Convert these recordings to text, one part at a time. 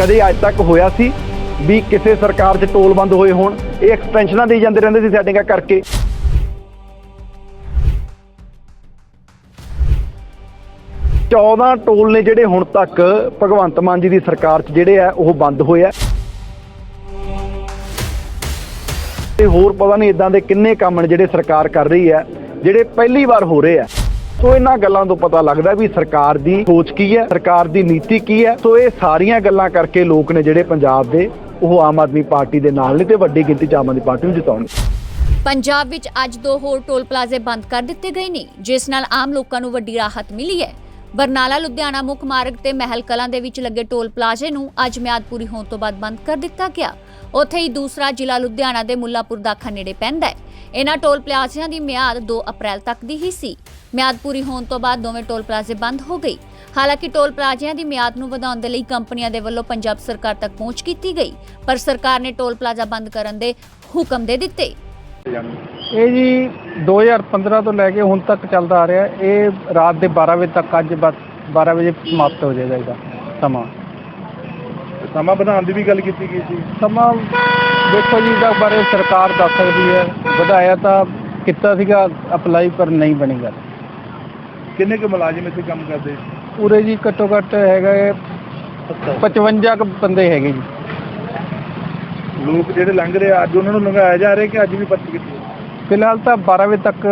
ਕਦੇ ਅੱਜ ਤੱਕ ਹੋਇਆ ਸੀ ਵੀ ਕਿਸੇ ਸਰਕਾਰ 'ਚ ਟੋਲ ਬੰਦ ਹੋਏ ਹੋਣ? ਇਹ ਐਕਸਟੈਂਸ਼ਨਾਂ ਦੇ ਜਾਂਦੇ ਰਹਿੰਦੇ ਸੀ ਸੈਟਿੰਗਾਂ ਕਰਕੇ। ਚੌਦਾਂ ਟੋਲ ਨੇ ਜਿਹੜੇ ਹੁਣ ਤੱਕ ਭਗਵੰਤ ਮਾਨ ਜੀ ਦੀ ਸਰਕਾਰ 'ਚ ਜਿਹੜੇ ਆ, ਉਹ ਬੰਦ ਹੋਏ ਆ। ਤੇ ਹੋਰ ਪਤਾ ਨਹੀਂ ਇਦਾਂ ਦੇ ਕਿੰਨੇ ਕੰਮ ਨੇ ਜਿਹੜੇ ਸਰਕਾਰ ਕਰ ਰਹੀ ਹੈ ਜਿਹੜੇ ਪਹਿਲੀ ਵਾਰ ਹੋ ਰਹੇ ਆ। ਸੋ ਇਹਨਾਂ ਗੱਲਾਂ ਤੋਂ ਪਤਾ ਲੱਗਦਾ ਵੀ ਸਰਕਾਰ ਦੀ ਸੋਚ ਕੀ ਹੈ, ਸਰਕਾਰ ਦੀ ਨੀਤੀ ਕੀ ਹੈ। ਸੋ ਇਹ ਸਾਰੀਆਂ ਗੱਲਾਂ ਕਰਕੇ ਲੋਕ ਨੇ ਜਿਹੜੇ ਪੰਜਾਬ ਦੇ, ਉਹ ਆਮ ਆਦਮੀ ਪਾਰਟੀ ਦੇ ਨਾਲ ਨੇ ਤੇ ਵੱਡੀ ਗਿਣਤੀ 'ਚ ਆਮ ਆਦਮੀ ਪਾਰਟੀ ਨੂੰ ਜਿਤਾਉਣਗੇ ਪੰਜਾਬ ਵਿੱਚ ਅੱਜ ਦੋ ਹੋਰ ਟੋਲ ਪਲਾਜ਼ੇ ਬੰਦ ਕਰ ਦਿੱਤੇ ਗਏ ਨੇ, ਜਿਸ ਨਾਲ ਆਮ ਲੋਕਾਂ ਨੂੰ ਵੱਡੀ ਰਾਹਤ ਮਿਲੀ ਹੈ। ਬਰਨਾਲਾ, ਲੁਧਿਆਣਾ, ਮੁੱਖ ਮਾਰਗ ਤੇ ਮਹਿਲ ਕਲਾਂ ਦੇ ਵਿੱਚ ਲੱਗੇ ਟੋਲ ਪਲਾਜ਼ੇ ਨੂੰ ਅੱਜ ਮਿਆਦ ਪੂਰੀ ਹੋਣ ਤੋਂ ਬਾਅਦ ਬੰਦ ਕਰ ਦਿੱਤਾ ਗਿਆ। ਉੱਥੇ ਹੀ ਦੂਸਰਾ ਜ਼ਿਲ੍ਹਾ ਲੁਧਿਆਣਾ ਦੇ ਮੁੱਲਾਪੁਰ ਦਾਖਾ ਨੇੜੇ ਪੈਂਦਾ ਹੈ। ਇਹਨਾਂ ਟੋਲ ਪਲਾਜ਼ਿਆਂ ਦੀ ਮਿਆਦ 2 ਅਪ੍ਰੈਲ ਤੱਕ ਦੀ ਹੀ ਸੀ। ਮਿਆਦ ਪੂਰੀ ਹੋਣ ਤੋਂ ਬਾਅਦ ਦੋਵੇਂ ਟੋਲ ਪਲਾਜ਼ੇ ਬੰਦ ਹੋ ਗਈ ਹਾਲਾਂਕਿ ਟੋਲ ਪਲਾਜ਼ਿਆਂ ਦੀ ਮਿਆਦ ਨੂੰ ਵਧਾਉਣ ਦੇ ਲਈ ਕੰਪਨੀਆਂ ਦੇ ਵੱਲੋਂ ਪੰਜਾਬ ਸਰਕਾਰ ਤੱਕ ਪਹੁੰਚ ਕੀਤੀ ਗਈ, ਪਰ ਸਰਕਾਰ ਨੇ ਟੋਲ ਪਲਾਜ਼ਾ ਬੰਦ ਕਰਨ ਦੇ ਹੁਕਮ ਦੇ ਦਿੱਤੇ। ਇਹ ਜੀ 2015 ਤੋਂ ਲੈ ਕੇ ਹੁਣ ਤੱਕ ਚੱਲਦਾ ਆ ਰਿਹਾ। ਇਹ ਰਾਤ ਦੇ 12 ਵਜੇ ਤੱਕ ਅੱਜ 12 ਵਜੇ ਸਮਾਪਤ ਹੋ ਜਾਏਗਾ ਇਹਦਾ ਸਮਾਂ। ਸਮਾਂ ਬਣਾਉਣ ਦੀ ਵੀ ਗੱਲ ਕੀਤੀ ਗਈ ਸੀ। ਸਮਾਂ ਦੇਖੋ ਜੀ ਇਹਦਾ ਬਾਰੇ ਸਰਕਾਰ ਦੱਸ ਸਕਦੀ ਹੈ। ਵਧਾਇਆ ਤਾਂ ਕੀਤਾ ਸੀਗਾ ਅਪਲਾਈ ਪਰ ਨਹੀਂ ਬਣੀ ਗੱਲ। ਕਿੰਨੇ ਕੁ ਮੁਲਾਜ਼ਮ ਇੱਥੇ ਕੰਮ ਕਰਦੇ? ਪੂਰੇ ਜੀ ਘੱਟੋ ਘੱਟ ਹੈਗਾ ਇਹ 55 ਕੁ ਬੰਦੇ ਹੈਗੇ ਜੀ। ਲੋਕ ਜਿਹੜੇ ਲੰਘ ਰਹੇ ਆ ਅੱਜ ਉਹਨਾਂ ਨੂੰ ਲੰਘਾਇਆ ਜਾ ਰਿਹਾ ਕਿ ਅੱਜ ਵੀ ਪਰਚੀ ਕੀਤੀ ਫਿਲਹਾਲ ਤਾਂ 12 ਵਜੇ ਤੱਕ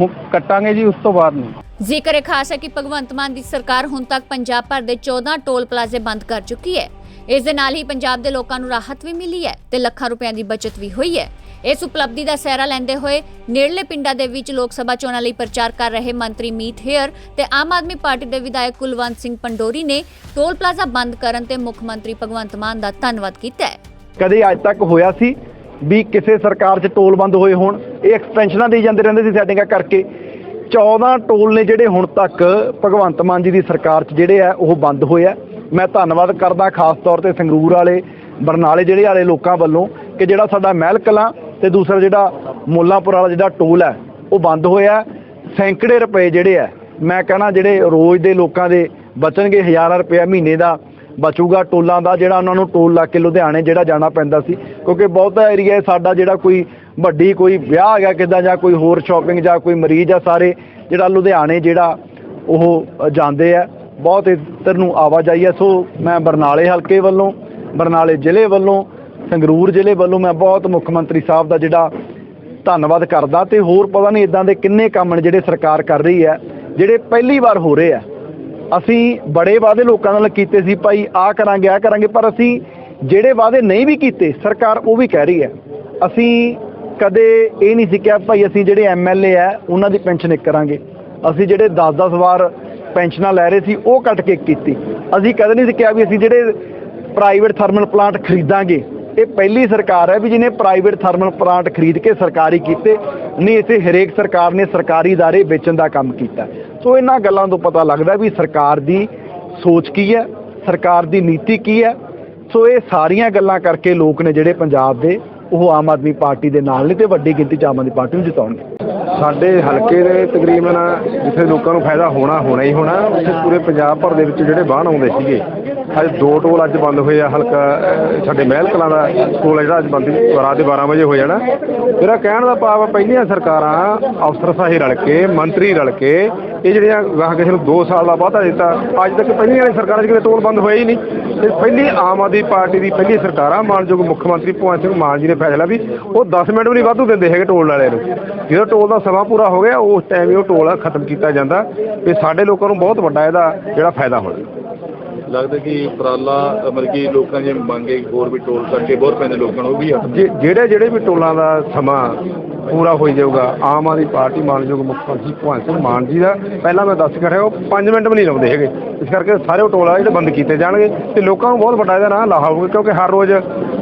ਹੁਣ ਕੱਟਾਂਗੇ ਜੀ ਉਸ ਤੋਂ ਬਾਅਦ ਨਹੀਂ। ਜ਼ਿਕਰ ਖਾਸ ਹੈ ਕਿ ਭਗਵੰਤ ਮਾਨ ਦੀ ਸਰਕਾਰ ਹੁਣ ਤੱਕ ਪੰਜਾਬ ਭਰ ਦੇ 14 ਟੋਲ ਪਲਾਜ਼ੇ ਬੰਦ ਕਰ ਚੁੱਕੀ ਹੈ। ਇਸ ਦੇ ਨਾਲ ਹੀ ਪੰਜਾਬ ਦੇ ਲੋਕਾਂ ਨੂੰ ਰਾਹਤ ਵੀ ਮਿਲੀ ਹੈ ਤੇ ਲੱਖਾਂ ਰੁਪਈਆਂ ਦੀ ਬਚਤ ਵੀ ਹੋਈ ਹੈ। ਇਸ ਉਪਲਬਧੀ ਦਾ ਸਹਿਰਾ ਲੈਂਦੇ ਹੋਏ ਨੇੜਲੇ ਪਿੰਡਾਂ ਦੇ ਵਿੱਚ ਲੋਕ ਸਭਾ ਚੋਣਾਂ ਲਈ ਪ੍ਰਚਾਰ ਕਰ ਰਹੇ ਮੰਤਰੀ ਮੀਤ ਹੇਅਰ ਤੇ ਆਮ ਆਦਮੀ ਪਾਰਟੀ ਦੇ ਵਿਧਾਇਕ ਕੁਲਵੰਤ ਸਿੰਘ ਪੰਡੋਰੀ ਨੇ ਟੋਲ ਪਲਾਜ਼ਾ ਬੰਦ ਕਰਨ ਤੇ ਮੁੱਖ ਮੰਤਰੀ ਭਗਵੰਤ ਮਾਨ ਦਾ ਧੰਨਵਾਦ ਕੀਤਾ ਹੈ। ਕਦੇ ਅੱਜ ਤੱਕ ਹੋਇਆ ਸੀ ਵੀ ਕਿਸੇ ਸਰਕਾਰ 'ਚ ਟੋਲ ਬੰਦ ਹੋਏ ਹੋਣ? ਇਹ ਐਕਸਟੈਂਸ਼ਨਾਂ ਦੇਈ ਜਾਂਦੇ ਰਹਿੰਦੇ ਸੀ ਸੈਟਿੰਗਾਂ ਕਰਕੇ। 14 ਟੋਲ ਨੇ ਜਿਹੜੇ ਹੁਣ ਤੱਕ ਭਗਵੰਤ ਮਾਨ ਜੀ ਦੀ ਸਰਕਾਰ 'ਚ ਜਿਹੜੇ ਆ, ਉਹ ਬੰਦ ਹੋਏ ਆ। ਮੈਂ ਧੰਨਵਾਦ ਕਰਦਾ ਖਾਸ ਤੌਰ ਤੇ ਸੰਗਰੂਰ ਵਾਲੇ, ਬਰਨਾਲੇ ਜਿਹੜੇ ਵਾਲੇ ਲੋਕਾਂ ਵੱਲੋਂ ਕਿ ਜਿਹੜਾ ਸਾਡਾ ਮਹਿਲ ਕਲਾਂ ਤੇ ਦੂਸਰਾ ਜਿਹੜਾ ਮੁੱਲਾਂਪੁਰ ਵਾਲਾ ਜਿਹੜਾ ਟੋਲ ਹੈ ਉਹ ਬੰਦ ਹੋਇਆ ਸੈਂਕੜੇ ਰੁਪਏ ਜਿਹੜੇ ਆ, ਮੈਂ ਕਹਣਾ ਜਿਹੜੇ ਰੋਜ਼ ਦੇ ਲੋਕਾਂ ਦੇ ਬਚਣਗੇ ਹਜ਼ਾਰਾਂ ਰੁਪਏ ਮਹੀਨੇ ਦਾ ਬਚੂਗਾ ਟੋਲਾਂ ਦਾ, ਜਿਹੜਾ ਉਹਨਾਂ ਨੂੰ ਟੋਲ ਲਾ ਕੇ ਲੁਧਿਆਣੇ ਜਿਹੜਾ ਜਾਣਾ ਪੈਂਦਾ ਸੀ। ਕਿਉਂਕਿ ਬਹੁਤਾ ਏਰੀਆ ਸਾਡਾ ਜਿਹੜਾ ਕੋਈ ਵੱਡੀ ਕੋਈ ਵਿਆਹ ਆ ਗਿਆ ਕਿੱਦਾਂ, ਜਾਂ ਕੋਈ ਹੋਰ ਸ਼ਾਪਿੰਗ ਜਾਂ ਕੋਈ ਮਰੀਜ਼ ਆ ਸਾਰੇ, ਜਿਹੜਾ ਲੁਧਿਆਣੇ ਜਿਹੜਾ ਉਹ ਜਾਂਦੇ ਆ। ਬਹੁਤ ਇੱਧਰ ਨੂੰ ਆਵਾਜਾਈ ਹੈ ਸੋ ਮੈਂ ਬਰਨਾਲੇ ਹਲਕੇ ਵੱਲੋਂ, ਬਰਨਾਲੇ ਜ਼ਿਲ੍ਹੇ ਵੱਲੋਂ, ਸੰਗਰੂਰ ਜ਼ਿਲ੍ਹੇ ਵੱਲੋਂ ਮੈਂ ਬਹੁਤ ਮੁੱਖ ਮੰਤਰੀ ਸਾਹਿਬ ਦਾ ਜਿਹੜਾ ਧੰਨਵਾਦ ਕਰਦਾ। ਤੇ ਹੋਰ ਪਤਾ ਨਹੀਂ ਇਦਾਂ ਦੇ ਕਿੰਨੇ ਕੰਮ ਨੇ ਜਿਹੜੇ ਸਰਕਾਰ ਕਰ ਰਹੀ ਹੈ, ਜਿਹੜੇ ਪਹਿਲੀ ਵਾਰ ਹੋ ਰਹੇ ਆ। ਅਸੀਂ ਬੜੇ ਵਾਅਦੇ ਲੋਕਾਂ ਨਾਲ ਕੀਤੇ ਸੀ, ਭਾਈ ਆ ਕਰਾਂਗੇ ਆ ਕਰਾਂਗੇ, ਪਰ ਅਸੀਂ ਜਿਹੜੇ ਵਾਅਦੇ ਨਹੀਂ ਵੀ ਕੀਤੇ, ਸਰਕਾਰ ਉਹ ਵੀ ਕਹਿ ਰਹੀ ਹੈ। ਅਸੀਂ ਕਦੇ ਇਹ ਨਹੀਂ ਸੀ ਕਿਹਾ ਭਾਈ ਅਸੀਂ ਜਿਹੜੇ ਐਮਐਲਏ ਆ ਉਹਨਾਂ ਦੀ ਪੈਨਸ਼ਨ ਇੱਕ ਕਰਾਂਗੇ ਅਸੀਂ ਜਿਹੜੇ 10-10 ਵਾਰ ਪੈਨਸ਼ਨਾਂ ਲੈ ਰਹੇ ਸੀ ਉਹ ਕੱਟ ਕੇ ਕੀਤੀ ਅਸੀਂ ਕਦੇ ਨਹੀਂ ਸੀ ਕਿਹਾ ਵੀ ਅਸੀਂ ਜਿਹੜੇ ਪ੍ਰਾਈਵੇਟ ਥਰਮਲ ਪਲਾਂਟ ਖਰੀਦਾਂਗੇ ਇਹ ਪਹਿਲੀ ਸਰਕਾਰ ਹੈ ਵੀ ਜਿਹਨੇ ਪ੍ਰਾਈਵੇਟ ਥਰਮਲ ਪਲਾਂਟ ਖਰੀਦ ਕੇ ਸਰਕਾਰੀ ਕੀਤੇ ਨਹੀਂ ਇੱਥੇ ਹਰੇਕ ਸਰਕਾਰ ਨੇ ਸਰਕਾਰੀ ادارے ਵੇਚਣ ਦਾ ਕੰਮ ਕੀਤਾ ਸੋ ਇਹਨਾਂ ਗੱਲਾਂ ਤੋਂ ਪਤਾ ਲੱਗਦਾ ਵੀ ਸਰਕਾਰ ਦੀ ਸੋਚ ਕੀ ਹੈ ਸਰਕਾਰ ਦੀ ਨੀਤੀ ਕੀ ਹੈ ਸੋ ਇਹ ਸਾਰੀਆਂ ਗੱਲਾਂ ਕਰਕੇ ਲੋਕ ਨੇ ਜਿਹੜੇ ਪੰਜਾਬ ਦੇ ਉਹ ਆਮ ਆਦਮੀ ਪਾਰਟੀ ਦੇ ਨਾਲ ਨੇ ਤੇ ਵੱਡੀ ਗਿਣਤੀ 'ਚ ਆਮ ਆਦਮੀ ਪਾਰਟੀ ਨੂੰ ਜਿਤਾਉਣਗੇ। ਸਾਡੇ ਹਲਕੇ ਦੇ ਤਕਰੀਬਨ ਜਿੱਥੇ ਲੋਕਾਂ ਨੂੰ ਫਾਇਦਾ ਹੋਣਾ ਹੋਣਾ ਹੀ ਹੋਣਾ, ਉੱਥੇ ਪੂਰੇ ਪੰਜਾਬ ਭਰ ਦੇ ਵਿੱਚ ਜਿਹੜੇ ਬਾਹਰ ਆਉਂਦੇ ਸੀਗੇ ਅੱਜ ਦੋ ਟੋਲ ਅੱਜ ਬੰਦ ਹੋਏ ਆ, ਹਲਕਾ ਸਾਡੇ ਮਹਿਲ ਕਲਾਂ ਦਾ ਟੋਲ ਆ ਜਿਹੜਾ ਅੱਜ ਬੰਦ ਰਾਤ ਦੇ 12 ਵਜੇ ਹੋ ਜਾਣਾ। ਮੇਰਾ ਕਹਿਣ ਦਾ ਭਾਵ ਆ, ਪਹਿਲੀਆਂ ਸਰਕਾਰਾਂ, ਅਫਸਰ ਅਫਸਰਸ਼ਾਹੀ ਰਲ ਕੇ, ਮੰਤਰੀ ਰਲ ਕੇ, ਇਹ ਜਿਹੜੀਆਂ ਗਾਹ ਕਿਸੇ ਨੂੰ 2 ਸਾਲ ਦਾ ਵਾਅਦਾ ਦਿੱਤਾ, ਅੱਜ ਤੱਕ ਪਹਿਲੀਆਂ ਵਾਲੀ ਸਰਕਾਰਾਂ 'ਚ ਕਿਤੇ ਟੋਲ ਬੰਦ ਹੋਇਆ ਹੀ ਨਹੀਂ। ਤੇ ਪਹਿਲੀ ਆਮ ਆਦਮੀ ਪਾਰਟੀ ਦੀ ਪਹਿਲੀ ਸਰਕਾਰਾਂ, ਮਾਨਯੋਗ ਮੁੱਖ ਮੰਤਰੀ ਭਗਵੰਤ ਸਿੰਘ ਮਾਨ ਜੀ ਨੇ ਫੈਸਲਾ ਵੀ, ਉਹ 10 ਮਿੰਟ ਵੀ ਨਹੀਂ ਵਾਧੂ ਦਿੰਦੇ ਹੈਗੇ ਟੋਲ ਵਾਲਿਆਂ ਨੂੰ। ਜਦੋਂ ਟੋਲ ਦਾ ਸਮਾਂ ਪੂਰਾ ਹੋ ਗਿਆ, ਉਸ ਟਾਈਮ ਹੀ ਉਹ ਟੋਲ ਖਤਮ ਕੀਤਾ ਜਾਂਦਾ। ਤੇ ਸਾਡੇ ਲੋਕਾਂ ਨੂੰ ਬਹੁਤ ਵੱਡਾ ਇਹਦਾ ਜਿਹੜਾ ਫਾਇਦਾ ਹੋਣਾ ਲੱਗਦਾ ਕਿ ਉਪਰਾਲਾ ਅ, ਲੋਕਾਂ ਦੀ ਮੰਗੇ ਹੋਰ ਵੀ ਟੋਲ ਕਰਕੇ ਬਹੁਤ ਪੈਂਦੇ ਲੋਕਾਂ ਨੂੰ ਉਹ ਵੀ ਹਟ ਜੇ- ਜਿਹੜੇ ਜਿਹੜੇ ਵੀ ਟੋਲਾਂ ਦਾ ਸਮਾਂ ਪੂਰਾ ਹੋ ਜਾਊਗਾ ਆਮ ਆਦਮੀ ਪਾਰਟੀ ਮਾਨਯੋਗ ਮੁੱਖ ਮੰਤਰੀ ਭਗਵੰਤ ਸਿੰਘ ਮਾਨ ਜੀ ਦਾ ਪਹਿਲਾਂ ਮੈਂ ਦੱਸ ਕੇ ਰਿਹਾ ਉਹ 5 ਮਿੰਟ ਵੀ ਨਹੀਂ ਲਾਉਂਦੇ ਹੈਗੇ। ਇਸ ਕਰਕੇ ਸਾਰੇ ਉਹ ਟੋਲ ਆ ਜਿਹੜੇ ਬੰਦ ਕੀਤੇ ਜਾਣਗੇ ਤੇ ਲੋਕਾਂ ਨੂੰ ਬਹੁਤ ਵੱਡਾ ਇਹਦਾ ਨਾ ਲਾਹਾ ਹੋਊਗਾ ਕਿਉਂਕਿ ਹਰ ਰੋਜ਼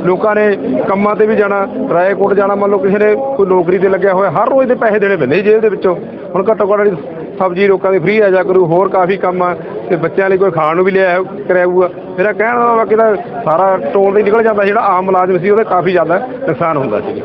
ਲੋਕਾਂ ਨੇ ਕੰਮਾਂ ਤੇ ਵੀ ਜਾਣਾ ਰਾਏਕੋਟ ਜਾਣਾ ਮੰਨ ਲਓ ਕਿਸੇ ਨੇ ਕੋਈ ਨੌਕਰੀ ਤੇ ਲੱਗਿਆ ਹੋਇਆ ਹਰ ਰੋਜ਼ ਦੇ ਪੈਸੇ ਦੇਣੇ ਪੈਂਦੇ ਜੀ ਜੇਲ੍ਹ ਦੇ ਵਿੱਚੋਂ। ਹੁਣ ਘੱਟੋ ਘੱਟ ਜਿਹੜੀ ਸਬਜ਼ੀ ਲੋਕਾਂ ਦੀ ਫ੍ਰੀ ਆ, ਜਾ ਕਰੂ ਹੋਰ ਕਾਫੀ ਕੰਮ ਆ, ਤੇ ਬੱਚਿਆਂ ਲਈ ਕੋਈ ਖਾਣ ਨੂੰ ਵੀ ਲਿਆ ਕਰਾਊਗਾ। ਮੇਰਾ ਕਹਿਣ ਦਾ ਬਾਕੀ ਦਾ ਸਾਰਾ ਟੋਲ ਤੇ ਹੀ ਨਿਕਲ ਜਾਂਦਾ, ਜਿਹੜਾ ਆਮ ਮੁਲਾਜ਼ਮ ਸੀ, ਉਹਦੇ ਕਾਫੀ ਜ਼ਿਆਦਾ ਨੁਕਸਾਨ ਹੁੰਦਾ ਸੀ।